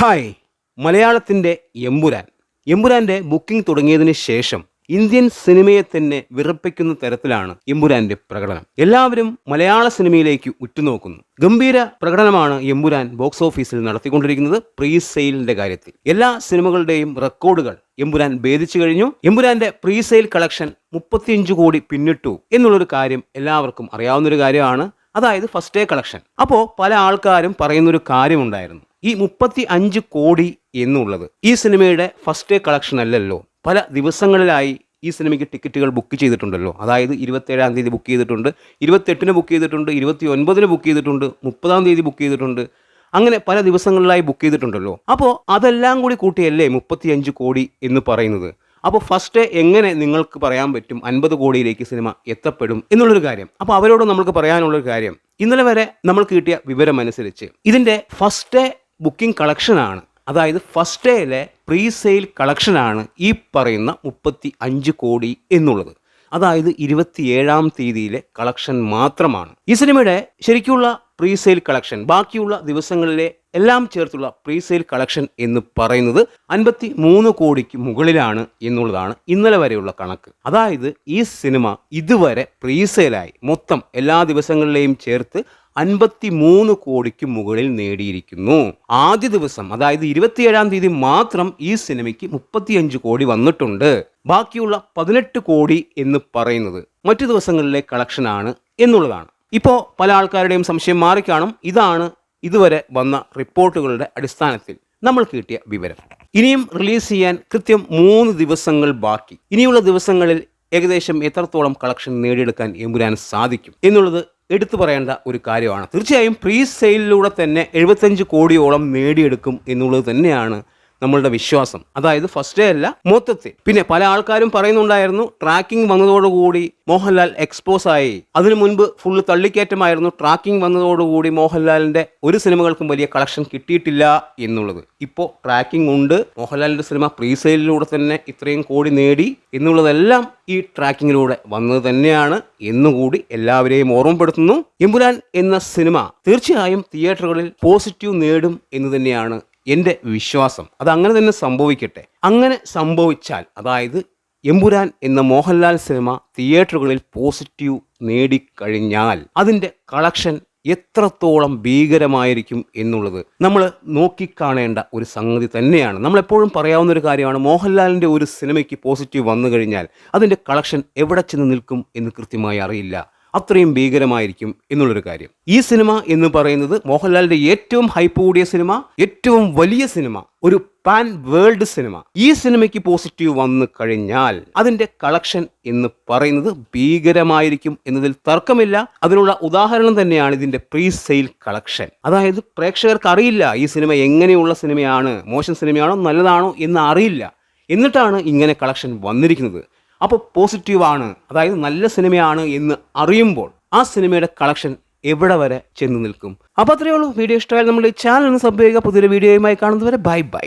Hi മലയാളത്തിന്റെ Empuraan. എമ്പുരാന്റെ booking തുടങ്ങിയതിന് ശേഷം ഇന്ത്യൻ സിനിമയെ തന്നെ വിറപ്പിക്കുന്ന തരത്തിലാണ് എമ്പുരാന്റെ പ്രകടനം. എല്ലാവരും മലയാള സിനിമയിലേക്ക് ഉറ്റുനോക്കുന്നു. ഗംഭീര പ്രകടനമാണ് എമ്പുരാൻ ബോക്സ് ഓഫീസിൽ നടത്തിക്കൊണ്ടിരിക്കുന്നത് പ്രീ സെയിലിന്റെ കാര്യത്തിൽ. എല്ലാ സിനിമകളുടെയും റെക്കോർഡുകൾ എമ്പുരാൻ ഭേദിച്ചു കഴിഞ്ഞു. എമ്പുരാന്റെ പ്രീ സെയിൽ കളക്ഷൻ മുപ്പത്തിയഞ്ച് കോടി പിന്നിട്ടു എന്നുള്ളൊരു കാര്യം എല്ലാവർക്കും അറിയാവുന്നൊരു കാര്യമാണ്. അതായത് ഫസ്റ്റ് ഡേ കളക്ഷൻ. അപ്പോൾ പല ആൾക്കാരും പറയുന്നൊരു കാര്യമുണ്ടായിരുന്നു. ഈ മുപ്പത്തി അഞ്ച് കോടി എന്നുള്ളത് ഈ സിനിമയുടെ ഫസ്റ്റ് ഡേ കളക്ഷൻ അല്ലല്ലോ. പല ദിവസങ്ങളിലായി ഈ സിനിമയ്ക്ക് ടിക്കറ്റുകൾ ബുക്ക് ചെയ്തിട്ടുണ്ടല്ലോ. അതായത് ഇരുപത്തേഴാം തീയതി ബുക്ക് ചെയ്തിട്ടുണ്ട് ഇരുപത്തെട്ടിന് ബുക്ക് ചെയ്തിട്ടുണ്ട് ഇരുപത്തി ഒൻപതിന് ബുക്ക് ചെയ്തിട്ടുണ്ട് മുപ്പതാം തീയതി ബുക്ക് ചെയ്തിട്ടുണ്ട്. അങ്ങനെ പല ദിവസങ്ങളിലായി ബുക്ക് ചെയ്തിട്ടുണ്ടല്ലോ. അപ്പോൾ അതെല്ലാം കൂടി കൂട്ടിയല്ലേ മുപ്പത്തിയഞ്ച് കോടി എന്ന് പറയുന്നത്? അപ്പോൾ ഫസ്റ്റ് എങ്ങനെ നിങ്ങൾക്ക് പറയാൻ പറ്റും അൻപത് കോടിയിലേക്ക് സിനിമ എത്തപ്പെടും എന്നുള്ളൊരു കാര്യം? അപ്പോൾ അവരോട് നമുക്ക് പറയാനുള്ളൊരു കാര്യം. ഇന്നലെ വരെ നമ്മൾക്ക് കിട്ടിയ വിവരം അനുസരിച്ച് ഇതിന്റെ ഫസ്റ്റ് ബുക്കിംഗ് കളക്ഷനാണ്. അതായത് ഫസ്റ്റ് ഡേയിലെ പ്രീ സെയിൽ കളക്ഷനാണ് ഈ പറയുന്ന മുപ്പത്തി അഞ്ച് കോടി എന്നുള്ളത്. അതായത് ഇരുപത്തിയേഴാം തീയതിയിലെ കളക്ഷൻ മാത്രമാണ്. ഈ സിനിമയുടെ ശരിക്കുള്ള പ്രീ സെയിൽ കളക്ഷൻ ബാക്കിയുള്ള ദിവസങ്ങളിലെ എല്ലാം ചേർത്തുള്ള പ്രീ സെയിൽ കളക്ഷൻ എന്ന് പറയുന്നത് അൻപത്തി മൂന്ന് കോടിക്ക് മുകളിലാണ് എന്നുള്ളതാണ് ഇന്നലെ വരെയുള്ള കണക്ക്. അതായത് ഈ സിനിമ ഇതുവരെ പ്രീ സെയിലായി മൊത്തം എല്ലാ ദിവസങ്ങളിലെയും ചേർത്ത് അൻപത്തി മൂന്ന് കോടിക്ക് മുകളിൽ നേടിയിരിക്കുന്നു. ആദ്യ ദിവസം അതായത് ഇരുപത്തിയേഴാം തീയതി മാത്രം ഈ സിനിമയ്ക്ക് മുപ്പത്തിയഞ്ച് കോടി വന്നിട്ടുണ്ട്. ബാക്കിയുള്ള പതിനെട്ട് കോടി എന്ന് പറയുന്നത് മറ്റു ദിവസങ്ങളിലെ കളക്ഷനാണ് എന്നുള്ളതാണ്. ഇപ്പോൾ പല ആൾക്കാരുടെയും സംശയം മാറിക്കാണും. ഇതാണ് ഇതുവരെ വന്ന റിപ്പോർട്ടുകളുടെ അടിസ്ഥാനത്തിൽ നമ്മൾ കിട്ടിയ വിവരം. ഇനിയും റിലീസ് ചെയ്യാൻ കൃത്യം മൂന്ന് ദിവസങ്ങൾ ബാക്കി. ഇനിയുള്ള ദിവസങ്ങളിൽ ഏകദേശം എത്രത്തോളം കളക്ഷൻ നേടിയെടുക്കാൻ എമ്പുരാൻ സാധിക്കും എന്നുള്ളത് എടുത്തു പറയേണ്ട ഒരു കാര്യമാണ്. തീർച്ചയായും പ്രീ സെയിലിലൂടെ തന്നെ എഴുപത്തഞ്ച് കോടിയോളം നേടിയെടുക്കും എന്നുള്ളത് തന്നെയാണ് നമ്മളുടെ വിശ്വാസം. അതായത് ഫസ്റ്റ് ഡേ അല്ല മൊത്തത്തിൽ. പിന്നെ പല ആൾക്കാരും പറയുന്നുണ്ടായിരുന്നു ട്രാക്കിംഗ് വന്നതോടുകൂടി മോഹൻലാൽ എക്സ്പോസ് ആയി. അതിനു മുൻപ് ഫുള്ള് തള്ളിക്കയറ്റമായിരുന്നു ട്രാക്കിംഗ് വന്നതോടുകൂടി മോഹൻലാലിന്റെ ഒരു സിനിമകൾക്കും വലിയ കളക്ഷൻ കിട്ടിയിട്ടില്ല എന്നുള്ളത്. ഇപ്പോൾ ട്രാക്കിംഗ് ഉണ്ട് മോഹൻലാലിന്റെ സിനിമ പ്രീസെയിലൂടെ തന്നെ ഇത്രയും കോടി നേടി എന്നുള്ളതെല്ലാം ഈ ട്രാക്കിങ്ങിലൂടെ വന്നത് തന്നെയാണ് എന്നുകൂടി എല്ലാവരെയും ഓർമ്മപ്പെടുത്തുന്നു. എമ്പുരാൻ എന്ന സിനിമ തീർച്ചയായും തിയേറ്ററുകളിൽ പോസിറ്റീവ് നേടും എന്ന് തന്നെയാണ് എന്റെ വിശ്വാസം അത് അങ്ങനെ തന്നെ സംഭവിക്കട്ടെ. അങ്ങനെ സംഭവിച്ചാൽ അതായത് എമ്പുരാൻ എന്ന മോഹൻലാൽ സിനിമ തിയേറ്ററുകളിൽ പോസിറ്റീവ് നേടിക്കഴിഞ്ഞാൽ അതിന്റെ കളക്ഷൻ എത്രത്തോളം ഭീകരമായിരിക്കും എന്നുള്ളത് നമ്മൾ നോക്കിക്കാണേണ്ട ഒരു സംഗതി തന്നെയാണ്. നമ്മളെപ്പോഴും പറയാവുന്ന ഒരു കാര്യമാണ് മോഹൻലാലിന്റെ ഒരു സിനിമയ്ക്ക് പോസിറ്റീവ് വന്നു കഴിഞ്ഞാൽ അതിന്റെ കളക്ഷൻ എവിടെ ചെന്ന് നിൽക്കും എന്ന് കൃത്യമായി അറിയില്ല. അത്രയും ഭീകരമായിരിക്കും എന്നുള്ളൊരു കാര്യം. ഈ സിനിമ എന്ന് പറയുന്നത് മോഹൻലാലിന്റെ ഏറ്റവും ഹൈപ്പ് കൂടിയ സിനിമ ഏറ്റവും വലിയ സിനിമ ഒരു പാൻ വേൾഡ് സിനിമ. ഈ സിനിമയ്ക്ക് പോസിറ്റീവ് വന്നു കഴിഞ്ഞാൽ അതിന്റെ കളക്ഷൻ എന്ന് പറയുന്നത് ഭീകരമായിരിക്കും എന്നതിൽ തർക്കമില്ല. അതിനുള്ള ഉദാഹരണം തന്നെയാണ് ഇതിന്റെ പ്രീ സെയിൽ കളക്ഷൻ അതായത് പ്രേക്ഷകർക്ക് അറിയില്ല ഈ സിനിമ എങ്ങനെയുള്ള സിനിമയാണ് മോശം സിനിമയാണോ നല്ലതാണോ എന്ന് അറിയില്ല. എന്നിട്ടാണ് ഇങ്ങനെ കളക്ഷൻ വന്നിരിക്കുന്നത്. അപ്പോൾ പോസിറ്റീവാണ് അതായത് നല്ല സിനിമയാണ് എന്ന് അറിയുമ്പോൾ ആ സിനിമയുടെ കളക്ഷൻ എവിടെ വരെ ചെന്ന് നിൽക്കും. അപ്പോൾ അത്രയേ ഉള്ളൂ. വീഡിയോ ഇഷ്ടമായാൽ നമ്മുടെ ചാനൽ ഒന്ന് ചെയ്യുക. പുതിയൊരു വീഡിയോയുമായി കാണുന്നതുവരെ ബൈ ബൈ